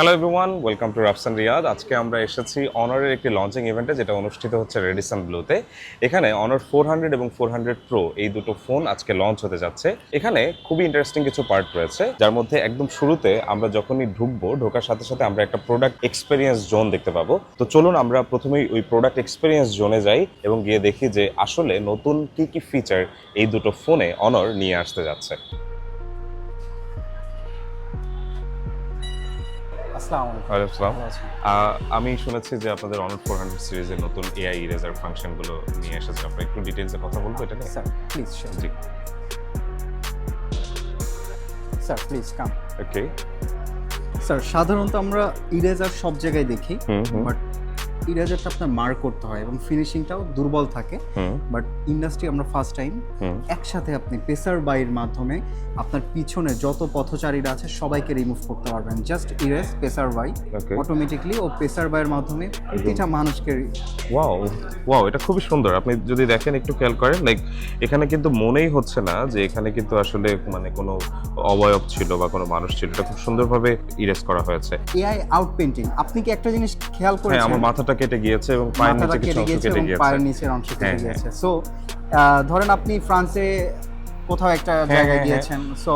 Hello everyone welcome to Rafsan Riyad আজকে আমরা এসেছি অনারের একটি লঞ্চিং ইভেন্টে যেটা অনুষ্ঠিত হচ্ছে রেডিসন ব্লুতে এখানে অনার ফোর হান্ড্রেড এবং ফোর হান্ড্রেড প্রো এই দুটো ফোন আজকে লঞ্চ হতে যাচ্ছে। এখানে খুবই ইন্টারেস্টিং কিছু পার্ট রয়েছে, যার মধ্যে একদম শুরুতে আমরা যখনই ঢুকবো, ঢোকার সাথে সাথে আমরা একটা প্রোডাক্ট এক্সপিরিয়েন্স জোন দেখতে পাবো। তো চলুন আমরা প্রথমেই ওই প্রোডাক্ট এক্সপিরিয়েন্স জোনে যাই এবং গিয়ে দেখি যে আসলে নতুন কি কি ফিচার এই দুটো ফোনে অনর নিয়ে আসতে যাচ্ছে। আসসালামু আলাইকুম। আমি শুনেছি যে আপনাদের অনট ফোর হান্ড্রেড সিরিজের নতুন এআই ইরেজার ফাংশনগুলো নিয়ে এসেছে। আপনার একটু ডিটেলসে কথা বলব এটা নিয়ে sir please G. Sir please come okay sir সাধারণত আমরা ইরেজার সব জায়গায় দেখি বাট ইরেজারটা আপনার মার্ক করতে হয় এবং ফিনিশিংটাও দুর্বল থাকে বাট ইন্ডাস্ট্রি আমরা ফার্স্ট টাইম একসাথে আপনি পেসার বাইয়ের মাধ্যমে আপনার পিছনে যত পথচারীরা আছে সবাইকে রিমুভ করতে পারবেন। Just erase passerby automatically ও পেসার বাইয়ের মাধ্যমে প্রতিটা মানুষকে ওয়াও ওয়াও এটা খুবই সুন্দর। আপনি যদি দেখেন একটু খেয়াল করেন লাইক এখানে কিন্তু মনেই হচ্ছে না যে এখানে কিন্তু আসলে মানে কোনো অবয়ব ছিল বা কোনো মানুষ ছিল। এটা খুব সুন্দরভাবে ইরেজ করা হয়েছে। এআই আউট পেন্টিং আপনি কি একটা জিনিস খেয়াল হ্যাঁ করেছেন? আমার মাথাটা কেটে গিয়েছে এবং পায়ের নিচে কিছু অংশ কেটে গিয়েছে। পায়ের নিচের অংশ কেটে হ্যাঁ, হ্যাঁ। গিয়েছে। সো ধরেন আপনি ফ্রান্সে কোথাও একটা হ্যাঁ, জায়গায় গিয়েছেন সো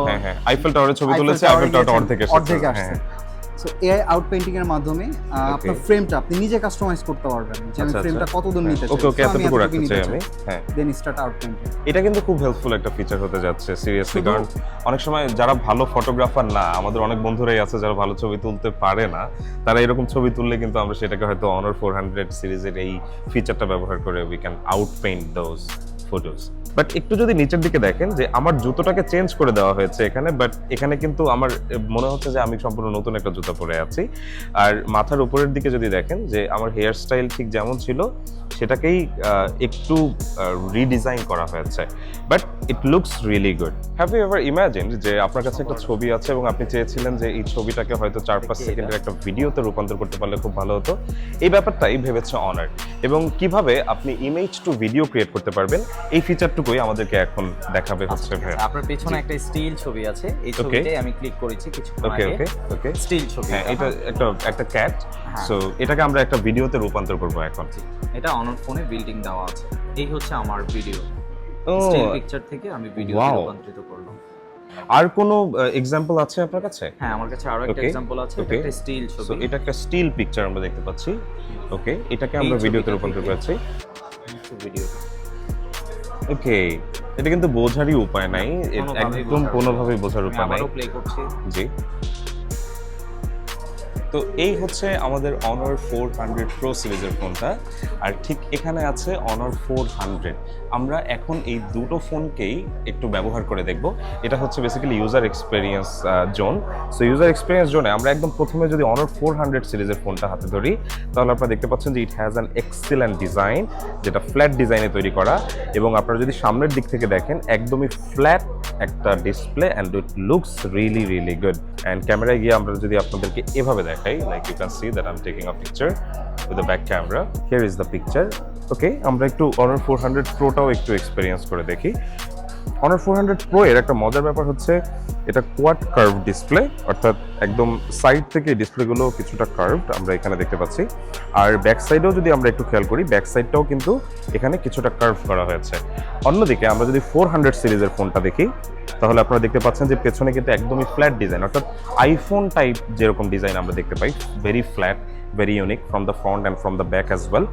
আইফেল টাওয়ারের ছবি তুলেছে আইফেল টাওয়ারটা অর্ধেক এসেছে অর্ধেক আসছে। সো এআই আউট পেইন্টিং এর মাধ্যমে আপনার ফ্রেমটা আপনি নিজে কাস্টমাইজ করতে পারবেন। যে আমি ফ্রেমটা। কত দূর নিতে চাই ওকে ওকে এতটুকু রাখতে চাই আমি। হ্যাঁ। দেন স্টার্ট আউট পেইন্টিং এটা কিন্তু খুব হেল্পফুল একটা ফিচার হতে যাচ্ছে সিরিয়াসলি কারণ অনেক সময় যারা ভালো ফটোগ্রাফার না আমাদের অনেক বন্ধুরাই আছে যারা ভালো ছবি তুলতে পারে না তারা এরকম ছবি তুললে কিন্তু আমরা সেটাকে হয়তো অনার ফোর হান্ড্রেড সিরিজের এই ফিচারটা ব্যবহার করে we can outpaint those photos but একটু যদি নিচের দিকে দেখেন যে আমার জুতোটাকে চেঞ্জ করে দেওয়া হয়েছে এখানে বাট এখানে কিন্তু আমার মনে হচ্ছে যে আমি সম্পূর্ণ নতুন একটা জুতো পরে আছি। আর মাথার উপরের দিকে যদি দেখেন যে আমার হেয়ার স্টাইল ঠিক যেমন ছিল সেটাকেই একটু রিডিজাইন করা হয়েছে। But it looks really good have you ever imagine যে আপনার কাছে একটা ছবি আছে এবং আপনি চেয়েছিলেন যে এই ছবিটাকে হয়তো চার পাঁচ সেকেন্ডের একটা ভিডিওতে রূপান্তর করতে পারলে খুব ভালো হতো? এই ব্যাপারটাই ভেবেছে অনার এবং কীভাবে আপনি ইমেজ টু ভিডিও ক্রিয়েট করতে পারবেন এই ফিচারটুকুই আমাদেরকে এখন দেখাবে হচ্ছে ভাই আপনার পেছনে একটা স্টিল ছবি আছে এই. ছবিটাই আমি ক্লিক করেছি কিছু ওকে ওকে ওকে স্টিল ছবি হ্যাঁ এটা একটা একটা ক্যাট হ্যাঁ। সো এটাকে আমরা একটা ভিডিওতে রূপান্তর করব এখন। এটা অনর ফোনে বিল্ডিং দেওয়া আছে। এই হচ্ছে আমার ভিডিও ও। স্টিল পিকচার থেকে আমি ভিডিও রূপান্তরিত করলাম আর কোনো এক্সাম্পল আছে আপনার কাছে? হ্যাঁ আমার কাছে আরও একটা এক্সাম্পল আছে এটা একটা স্টিল ছবি। এটা একটা স্টিল পিকচার আমরা দেখতে পাচ্ছি। ওকে এটাকে আমরা ভিডিওতে রূপান্তর করেছি। ভিডিও ওকে এটা কিন্তু বোঝারই উপায় নাই একদম কোনোভাবে কোনোভাবেই বোঝার উপায় নাই। প্লে করছি। জি। তো এই হচ্ছে আমাদের অনার ফোর হান্ড্রেড প্রো সিরিজের ফোনটা। আর ঠিক এখানে আছে অনার ফোর হান্ড্রেড আমরা এখন এই দুটো ফোনকেই একটু ব্যবহার করে দেখব। এটা হচ্ছে basically user experience zone so user experience জোনে আমরা একদম প্রথমে যদি অনার ফোর হান্ড্রেড সিরিজের ফোনটা হাতে ধরি, তাহলে আপনারা দেখতে পাচ্ছেন যে it has an excellent design যেটা ফ্ল্যাট ডিজাইনে তৈরি করা। এবং আপনারা যদি সামনের দিক থেকে দেখেন, একদমই ফ্ল্যাট একটা display and it looks really really good and ক্যামেরায় গিয়ে আমরা যদি আপনাদেরকে এভাবে দেখাই like you can see that I am taking a picture with the back camera here is the picture okay আমরা একটু অনার ফোর হান্ড্রেড প্রোটাও একটু এক্সপিরিয়েন্স করে দেখি। অনার ফোর হান্ড্রেড প্রো এর একটা মজার ব্যাপার হচ্ছে, এটা কোয়াড কার্ভ ডিসপ্লে অর্থাৎ একদম সাইড থেকে ডিসপ্লেগুলো কিছুটা কার্ভড আমরা এখানে দেখতে পাচ্ছি। আর ব্যাক সাইডেও যদি আমরা একটু খেয়াল করি ব্যাক সাইডটাও কিন্তু এখানে কিছুটা কার্ভ করা হয়েছে। অন্যদিকে আমরা যদি ফোর হান্ড্রেড সিরিজের ফোনটা দেখি তাহলে আপনারা দেখতে পাচ্ছেন যে পেছনে কিন্তু একদমই ফ্ল্যাট ডিজাইন অর্থাৎ আইফোন টাইপ যেরকম ডিজাইন আমরা দেখতে পাই very flat very unique from the front and from the back as well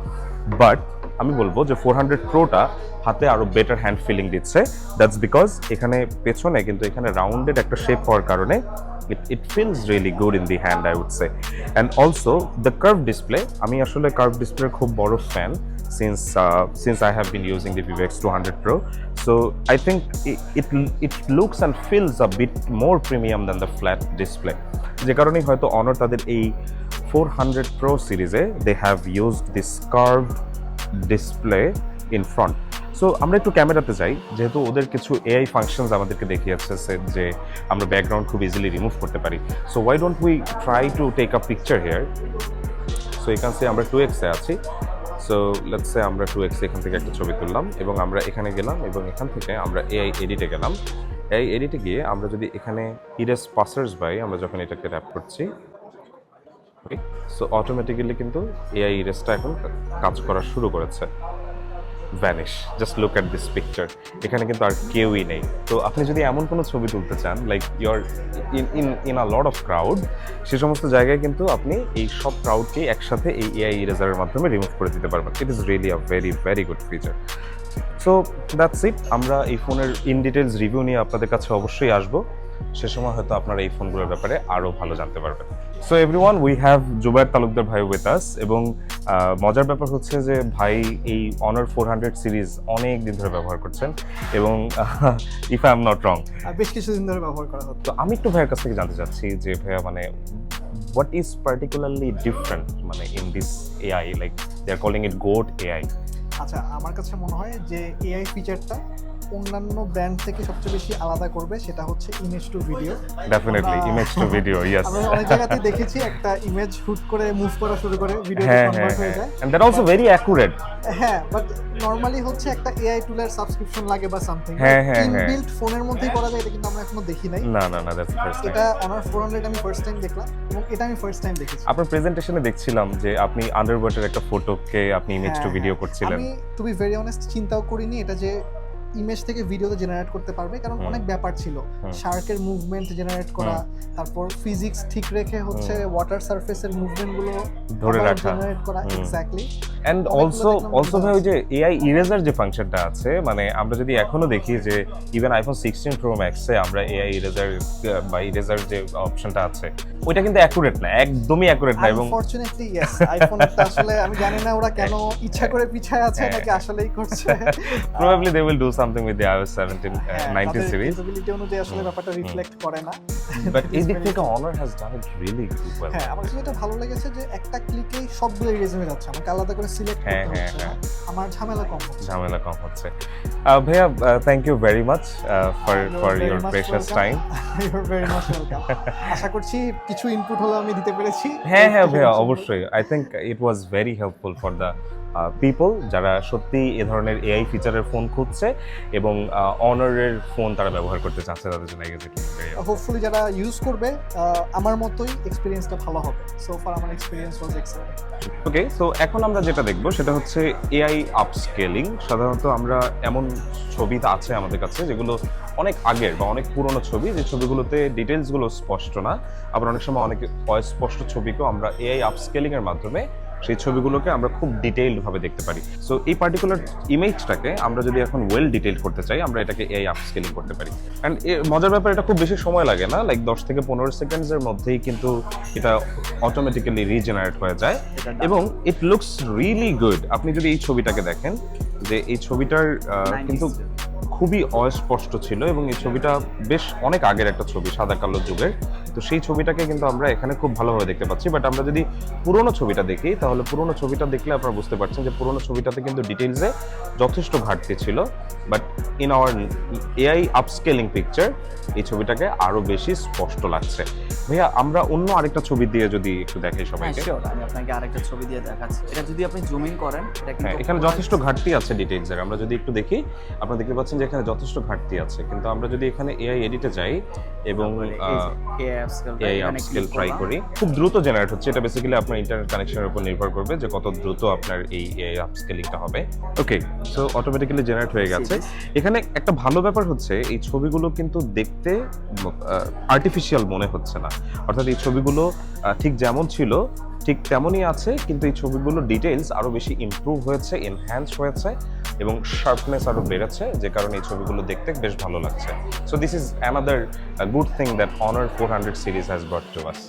but আমি বলব যে ফোর হান্ড্রেড প্রোটা হাতে আরও বেটার হ্যান্ড ফিলিং দিচ্ছে। দ্যাটস বিকজ এখানে পেছনে কিন্তু এখানে রাউন্ডেড একটা শেপ হওয়ার কারণে it it feels really good in the hand I say and also the curve display আমি আসলে কার্ভ ডিসপ্লের খুব বড় fan since since I have been using the vivo X two hundred pro so I think it it looks and feels a bit more premium than the flat display যে কারণেই হয়তো অনর তাদের এই ফোর হান্ড্রেড প্রো সিরিজে they have used this curved display in front so আমরা একটু ক্যামেরাতে যাই, যেহেতু ওদের কিছু এআই ফাংশনস আমাদেরকে দেখিয়েছে যে আমরা ব্যাকগ্রাউন্ড খুব ইজিলি রিমুভ করতে পারি। So why don't we try to take a picture here so এখান থেকে আমরা টু এক্সে আছি। সো লেটসে আমরা টু এক্স এখান থেকে একটা ছবি তুললাম এবং আমরা এখানে গেলাম এবং এখান থেকে আমরা এআই এডিটে গেলাম। এআই এডিটে গিয়ে আমরা যদি এখানে ইরেস পাসার্স বাই আমরা যখন এটাকে র্যাপ করছি সো অটোমেটিক্যালি কিন্তু এআই ইরেসটা এখন কাজ করা শুরু করেছে। Vanish just look at this picture এখানে কিন্তু আর কেউই নেই। তো আপনি যদি এমন কোনো ছবি তুলতে চান like you're in in in a lot of crowd সে সমস্ত জায়গায় কিন্তু আপনি এই সব ক্রাউডকেই একসাথে এই এআই ইরেজারের মাধ্যমে রিমুভ করে দিতে পারবেন। It is really a very very good feature so that's it আমরা এই ফোনের ইন ডিটেলস রিভিউ নিয়ে আপনাদের কাছে অবশ্যই আসব। সে সময় হয়তো আপনারা এই ফোনগুলোর ব্যাপারে আরও ভালো জানতে পারবেন। So everyone we have Zubair Talukdar ভাই উইথ আস এবং মজার ব্যাপার হচ্ছে যে ভাই এই অনার ফোর হান্ড্রেড সিরিজ অনেক দিন ধরে ব্যবহার করছেন এবং if I am not wrong বেশ কিছুদিন ধরে ব্যবহার করা হচ্ছে। তো আমি একটু ভাইয়ের কাছ থেকে জানতে চাচ্ছি যে ভাইয়া মানে হোয়াট ইজ পার্টিকুলারলি ডিফারেন্ট মানে in this AI like they are calling it goat AI আচ্ছা আমার কাছে মনে হয় যে এআই ফিচারটা অন্যান্য ব্র্যান্ড থেকে সবচেয়ে বেশি আলাদা করবে সেটা হচ্ছে image to video definitely image to video yes আমরা অনেক জায়গাতে দেখেছি একটা ইমেজ হুট করে মুভ করা শুরু করে ভিডিও হ্যাঁ হ্যাঁ কনভার্ট হয়ে হ্যাঁ। যায়। And that also very accurate হ্যাঁ বাট নরমালি হচ্ছে একটা এআই টুলের সাবস্ক্রিপশন লাগে বা সামথিং হ্যাঁ, হ্যাঁ, হ্যাঁ। ইনবিল্ট ফোনের মধ্যেই করা যায় এটা কিন্তু আমরা এখনও দেখি নাই। না না না দ্যাটস ফার্স্ট এটা অনার ফোর হান্ড্রেড আমি ফার্স্ট টাইম দেখলাম এবং এটা আমি ফার্স্ট টাইম দেখেছি। আপনার প্রেজেন্টেশনে দেখছিলাম যে আপনি আন্ডারওয়াটার একটা ফটোকে আপনি ইমেজ টু হ্যাঁ, ভিডিও হ্যাঁ। করছিলেন। আমি টু বি ভেরি অনেস্ট চিন্তাও করিনি এটা যে ইমেজ থেকে ভিডিওতে জেনারেট করতে পারবে কারণ অনেক ব্যাপার ছিল। শার্কের মুভমেন্ট জেনারেট করা তারপর ফিজিক্স ঠিক রেখে হচ্ছে ওয়াটার সারফেসের মুভমেন্টগুলো ধরে রাখা। জেনারেট করা। এক্স্যাক্টলি অনেকগুলো অলসো অলসো ভাই ওই যে এআই ইরেজার যে ফাংশনটা আছে মানে আমরা যদি এখনও দেখি যে ইভেন আইফোন সিক্সটিন প্রো ম্যাক্সে আমরা এআই ইরেজার বা ইরেজার যে অপশনটা আছে ওইটা কিন্তু অ্যাকুরেট না একদমই অ্যাকুরেট না এবং আনফরচুনেটলি ইয়েস আসলে আমি জানি না ওরা কেন ইচ্ছা করে পিছায় আছে হ্যাঁ। নাকি আসলেই করছে। Probably they will do something with the iOS 17 হ্যাঁ, 19 সিরিজ ক্যাপাবিলিটি অনুযায়ী আসলে ব্যাপারটা রিফ্লেক্ট করে না। বাট এই দিক থেকে Honor has done it really well হ্যাঁ আমার কাছে যেটা ভালো লেগেছে যে একটা ক্লিকেই সবগুলো ইরেজ হয়ে যাচ্ছে। আমাকে আলাদা করে সিলেক্ট হ্যাঁ, করতে হ্যাঁ, হচ্ছে আমার ঝামেলা কম হচ্ছে। ঝামেলা কম হচ্ছে। ভাইয়া thank you very much for for your precious time time R very much welcome আশা করছি কিছু ইনপুট হলো আমি দিতে পেরেছি। হ্যাঁ হ্যাঁ ভাইয়া অবশ্যই। I think it was very helpful for the people যারা সত্যি এ ধরনের এআই ফিচারের ফোন খুঁজছে এবং অনারের ফোন তারা ব্যবহার করতে চাচ্ছে তাদের জন্য. হোপফুলি যারা ইউজ করবে আমার মতোই এক্সপিরিয়েন্সটা ভালো হবে। সো ফার আমার experience was excellent okay so এখন আমরা যেটা দেখব সেটা হচ্ছে এআই আপস্কেলিং সাধারণত আমরা এমন ছবি আছে আমাদের কাছে যেগুলো অনেক আগের বা অনেক পুরনো ছবি যে ছবিগুলোতে ডিটেলসগুলো স্পষ্ট না। আবার অনেক সময় অনেক অস্পষ্ট ছবিকেও আমরা এআই আপস্কেলিং এর মাধ্যমে সেই ছবিগুলোকে আমরা খুব ডিটেইলড ভাবে দেখতে পারি। সো এই পার্টিকুলার ইমেজটাকে আমরা যদি এখন ওয়েল ডিটেইল করতে চাই আমরা এটাকে এআই আপস্কেলিং করতে পারি। অ্যান্ড মজার ব্যাপার এটা খুব বেশি সময় লাগে না। লাইক দশ থেকে পনেরো সেকেন্ডসের মধ্যেই কিন্তু এটা অটোমেটিক্যালি রিজেনারেট হয়ে যায়। এবং ইট লুকস রিয়েলি গুড আপনি যদি এই ছবিটাকে দেখেন যে এই ছবিটার কিন্তু খুবই অস্পষ্ট ছিল এবং এই ছবিটা বেশ অনেক আগের একটা ছবি সাদা কালো যুগের। তো সেই ছবিটাকে কিন্তু আমরা এখানে খুব ভালোভাবে দেখতে পাচ্ছি। বাট আমরা যদি পুরোনো ছবিটা দেখি তাহলে পুরোনো ছবিটা দেখলে আপনারা বুঝতে পারছেন যে পুরোনো ছবিটাতে কিন্তু ডিটেলসে যথেষ্ট ঘাটতি ছিল। But in our AI upscaling picture এই ছবিটাকে আরও বেশি স্পষ্ট লাগছে। ভাইয়া আমরা অন্য আরেকটা ছবি দিয়ে যদি একটু দেখাই হ্যাঁ সবাইকে। আমি আপনাকে আরেকটা ছবি দিয়ে দেখাচ্ছি। এটা যদি আপনি জুম ইন করেন হ্যাঁ এখানে যথেষ্ট ঘাটতি আছে ডিটেইলসের আমরা যদি একটু দেখি আপনারা দেখতে পাচ্ছেন যে এখানে যথেষ্ট ঘাটতি আছে। কিন্তু আমরা যদি এখানে এআই এডিটে যাই এবং আপস্কেল ট্রাই করি। খুব দ্রুত জেনারেট হচ্ছে। এটা বেসিক্যালি আপনার ইন্টারনেট কানেকশনের উপর নির্ভর করবে যে কত দ্রুত আপনার এই আপস্কেলিংটা হবে। ওকে সো অটোমেটিক্যালি জেনারেট হয়ে গেছে। এখানে একটা ভালো ব্যাপার হচ্ছে এই ছবিগুলো কিন্তু দেখতে আর্টিফিশিয়াল মনে হচ্ছে না। অর্থাৎ এই ছবিগুলো ঠিক যেমন ছিল ঠিক তেমনই আছে কিন্তু এই ছবিগুলো ডিটেলস আরও বেশি ইমপ্রুভ হয়েছে এনহ্যান্স হয়েছে। এবং শার্পনেস আরও বেড়েছে, যে কারণে এই ছবিগুলো দেখতে বেশ ভালো লাগছে। So this is another good thing that Honor four hundred series has brought to us